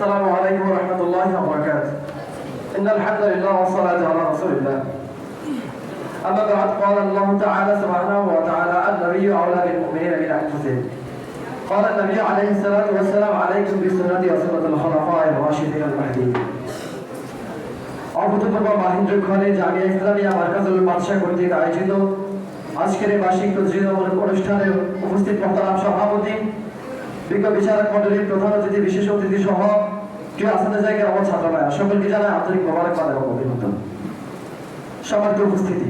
السلام عليكم ورحمة الله وبركاته إن الحمد لله والصلاة على رسول الله أما بعد قال الله تعالى سبحانه وتعالى النبي أولى بالمؤمنين من أنفسهم قال النبي عليه الصلاة والسلام عليكم بسنتي وسنة الخلفاء الراشدين المهديين অভূতপূর্ব মাহিন্দ্র খনে জামিয়া ইসলামিয়া মার্কাজুল বাদশাহ কর্তৃক আয়োজিত আজকের এই বার্ষিক প্রতিযোগিতামূলক অনুষ্ঠানে উপস্থিত মহতারাম সভাপতি বিজ্ঞ বিচারক মন্ডলীর প্রধান অতিথি বিশেষ অতিথি সহ জায়গার আমার ছাত্ররা সকলকে জানায় আন্তরিক মোবারকবাদ এবং অভিনন্দন। সমাজ উপস্থিতি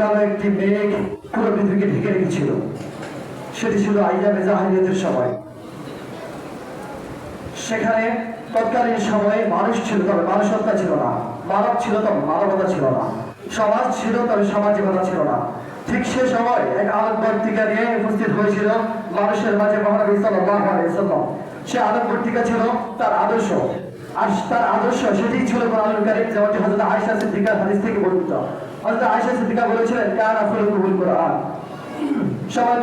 কালো একটি মেঘ পুরো পৃথিবীকে ঢেকে রেখেছিল। সেটি ছিল সময়। সেখানে তৎকালীন সময়ে মানুষ ছিল তবে মানুষত্বা ছিল না। মানব ছিল তবে মানবতা ছিল না। সমাজ ছিল তবে সামাজিকতা ছিল না। ঠিক সে সময় এক আলোকবর্তিকা নিয়ে উপস্থিত হয়েছিল মানুষের মাঝে মহানবী সাল্লাল্লাহু আলাইহি সে আলোকবর্তিকা ছিল তার আদর্শ। আর তার আদর্শ সেটি ছিল কোরআনুল কারীম, যেমনটি হযরত আয়েশা হাদিস থেকে বর্ণিত। হযরত আয়েশা সিদ্দিকা বলেছিলেন কোরআন।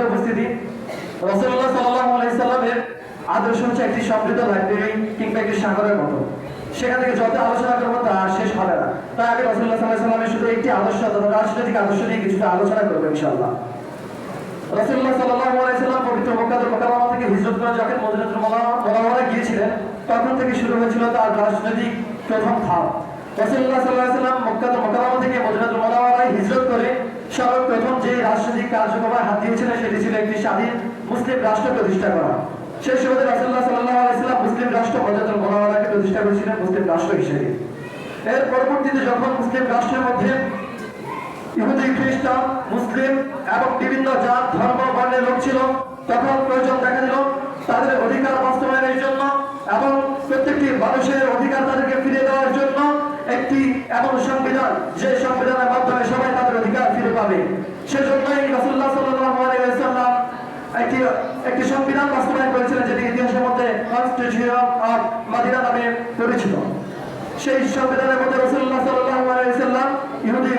উপস্থিতি, রাসূলুল্লাহ সাল্লাল্লাহু আলাইহি সাল্লামের আদর্শ হচ্ছে একটি সমৃদ্ধ লাইব্রেরি কিংবা একটি সাগরের মতো। সেখান থেকে যত আলোচনা করব তা শেষ হবে না। তাই আগে রসুল্লাহ সাল্লাহ সাল্লামের শুধু একটি আদর্শ তথা রাজনৈতিক আদর্শ নিয়ে কিছুটা আলোচনা করব ইনশাআল্লাহ রসুল্লাহ সাল্লাল্লাহু আলাইহি সাল্লাম পবিত্র মক্কাতুল মুকাররমা থেকে হিজরত করে যখন মদিনাতুল মুনাওয়ারা গিয়েছিলেন। তখন থেকে শুরু হয়েছিল তার রাজনৈতিক প্রথম ধাপ। রসুল্লাহ সাল্লাল্লাহু আলাইহি সাল্লাম মক্কাতুল মুকাররমা থেকে মদিনাতুল মুনাওয়ারায় হিজরত করে সর্বপ্রথম যে রাজনৈতিক কার্যক্রমে হাত দিয়েছিলেন, সেটি ছিল একটি স্বাধীন মুসলিম রাষ্ট্র প্রতিষ্ঠা করা। সেই সময় রাসূলুল্লাহ সাল্লাল্লাহু আলাইহি সাল্লাম মুসলিম রাষ্ট্র মদিনাতুল মুনাওয়ারাকে প্রতিষ্ঠা করেছিলেন মুসলিম রাষ্ট্র হিসেবে। এর পরবর্তীতে যখন মুসলিম রাষ্ট্রের মধ্যে ইহুদি, খ্রিস্টান, মুসলিম এবং বিভিন্ন জাত, ধর্ম, বর্ণের লোক ছিল, তখন প্রয়োজন দেখা দিল তাদের অধিকার বাস্তবায়নের জন্য এবং প্রত্যেকটি মানুষের অধিকার তাদেরকে ফিরে দেওয়ার জন্য একটি এমন সংবিধান, যে সংবিধানের মাধ্যমে সবাই তাদের অধিকার ফিরে পাবে। সেজন্যই আলাইহি ওয়াসাল্লাম একটি একটি সংবিধান বাস্তবায়ন করেছিলেন যেটি ইতিহাসের মধ্যে কনস্টিটিউশন অফ মাদিনা নামে পরিচিত। সেই সংবিধানের মধ্যে রসুল্লাহ সাল্লাম ইহুদি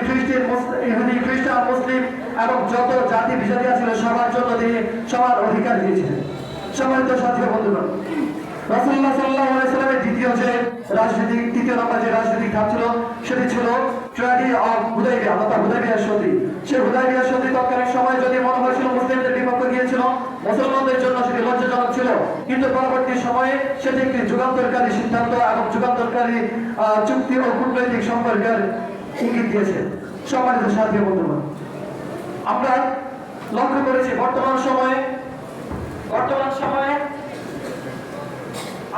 ইহুদি, খ্রিস্টান, মুসলিম এবং যত জাতি বিজাতি সবার জন্য তিনি সবার অধিকার দিয়েছিলেন। সম্মানিত সাথী বন্ধুগণ, রাসূলুল্লাহ যে রাজনৈতিক তৃতীয় নম্বর যে রাজনৈতিক ধাপ ছিল, সেটি ছিল ট্র্যাডি অফ হুদাইবিয়া অর্থাৎ হুদাইবিয়া সন্ধি সেই হুদাইবিয়া সন্ধি তৎকালীন সময় যদি মনে হয়েছিল মুসলিমদের বিপক্ষে গিয়েছিল, মুসলমানদের জন্য সেটি লজ্জাজনক ছিল। কিন্তু পরবর্তী সময়ে সেটি একটি যুগান্তরকারী সিদ্ধান্ত এবং যুগান্তরকারী চুক্তি ও কূটনৈতিক সম্পর্কের ইঙ্গিত দিয়েছে। সম্মানিত সাথী বন্ধুগণ, আমরা লক্ষ্য করেছি বর্তমান সময়ে বর্তমান সময়ে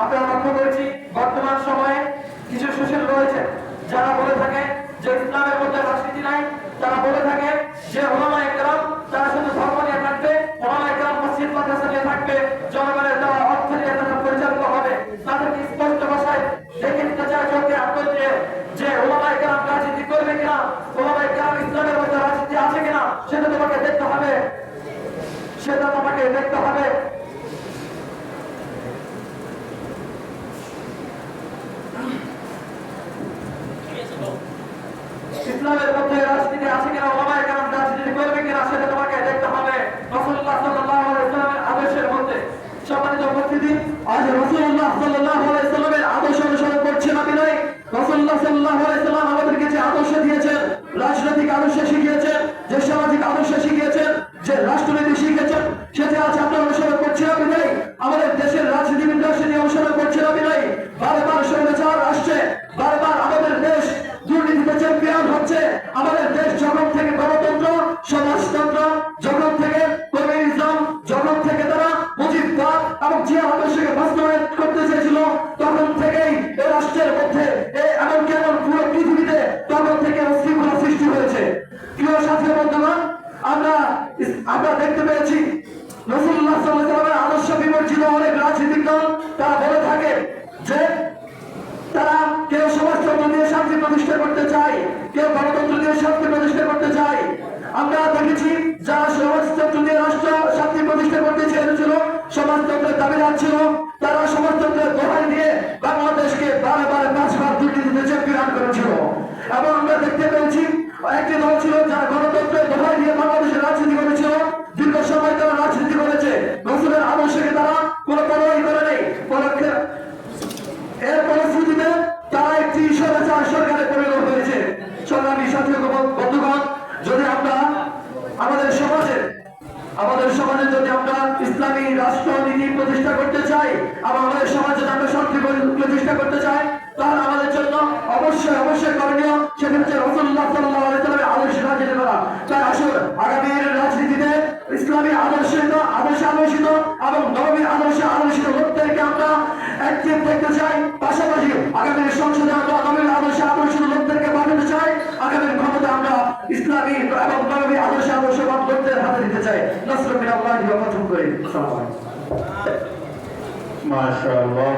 আমরা লক্ষ্য করেছি বর্তমান সময়ে কিছু সুশীল রয়েছে। যারা বলে থাকে যে ইসলামের মধ্যে রাজনীতি নাই, তারা বলে থাকে যে ওলামা একরাম, তারা শুধু ধর্ম নিয়ে থাকবে, ওলামা একরাম মসজিদ, মাদ্রাসা নিয়ে থাকবে, জনগণের দেওয়া অর্থ নিয়ে তারা পরিচালিত হবে। তাদেরকে স্পষ্ট ভাষায় দেখে নিতে চায় চোখে দিয়ে যে ওলামা একরাম রাজনীতি করবে কিনা, ওলামা একরাম ইসলামের মধ্যে রাজনীতি আছে কিনা, সেটা তোমাকে দেখতে হবে। সেটা তোমাকে দেখতে হবে। ইসলামের মধ্যে রাজনীতি আছে কিনা, ওলামায়ে কেরাম রাজনীতি করবে কিনা, সেটা তোমাকে দেখতে হবে। রাসূলুল্লাহ সাল্লাল্লাহু আলাইহি সাল্লামের আদর্শের মধ্যে। সম্মানিত উপস্থিতি, আজ রাসূলুল্লাহ সাল্লাল্লাহু আলাইহি সাল্লামের আদর্শ অনুসরণ করছে না বিনয় রাসূলুল্লাহ সাল্লাল্লাহু আলাইহি সাল্লাম আমাদেরকে যে আদর্শ দিয়েছেন, রাজনৈতিক আদর্শ শিখিয়েছেন, যে সামাজিক আদর্শ শিখিয়েছেন, যে রাষ্ট্রনীতি শিখিয়েছেন, সেটা আজ আমরা অনুসরণ করছি না বিনয় আমাদের দেশের রাজনীতিবিদরা সেটি অনুসরণ করছে না বিনয় বারবার স্বৈরাচার আসছে বারবার আমাদের দেশ দুর্নীতিতে চ্যাম্পিয়ন হচ্ছে আমাদের দেশ যখন থেকে গণতন্ত্র, সমাজতন্ত্র যখন থেকে কমিউনিজম যখন থেকে তারা মুজিববাদ এবং যে আদর্শকে বাস্তবায়ন করতে চেয়েছিল, তখন থেকেই রাষ্ট্রের মধ্যে থেকে আমরা দেখতে পেয়েছি রসুল্লাহ সাল্লাহ আদর্শ অনেক রাজনৈতিক দল, তারা বলে থাকে যে শান্তি প্রতিষ্ঠা করতে চাই, কেউ গণতন্ত্র দিয়ে শান্তি প্রতিষ্ঠা করতে চাই। আমরা দেখেছি যা সমাজতন্ত্র দিয়ে রাষ্ট্র শান্তি প্রতিষ্ঠা করতে চেয়েছিল, সমাজতন্ত্রের দাবি ছিল। সমাজে, আমাদের সমাজে যদি আমরা ইসলামী রাষ্ট্রনীতি প্রতিষ্ঠা করতে চাই এবং আমাদের সমাজে আমরা শান্তি প্রতিষ্ঠা করতে চাই, তাহলে আমাদের জন্য অবশ্যই অবশ্যই করণীয় সেটা হচ্ছে রসুল্লাহ সাল্লাহ আদর্শ রাজনীতি করা। তাই আসুন আগামীর রাজনীতিতে ইসলামী আদর্শিত, আদর্শে আদর্শিত এবং নবমীর আদর্শে আদর্শিত লোকদেরকে আমরা অ্যাক্টিভ দেখতে চাই। পাশাপাশি আগামীর সংসদে আমরা নবীর আদর্শে আদর্শিত লোকদেরকে পাঠাতে চাই। আগামীর ইসলামী এবং নবমী আদর্শে আদর্শবাদ লোকদের হাতে দিতে চাই। নসরমিন আল্লাহ প্রথম করি। মাশাআল্লাহ।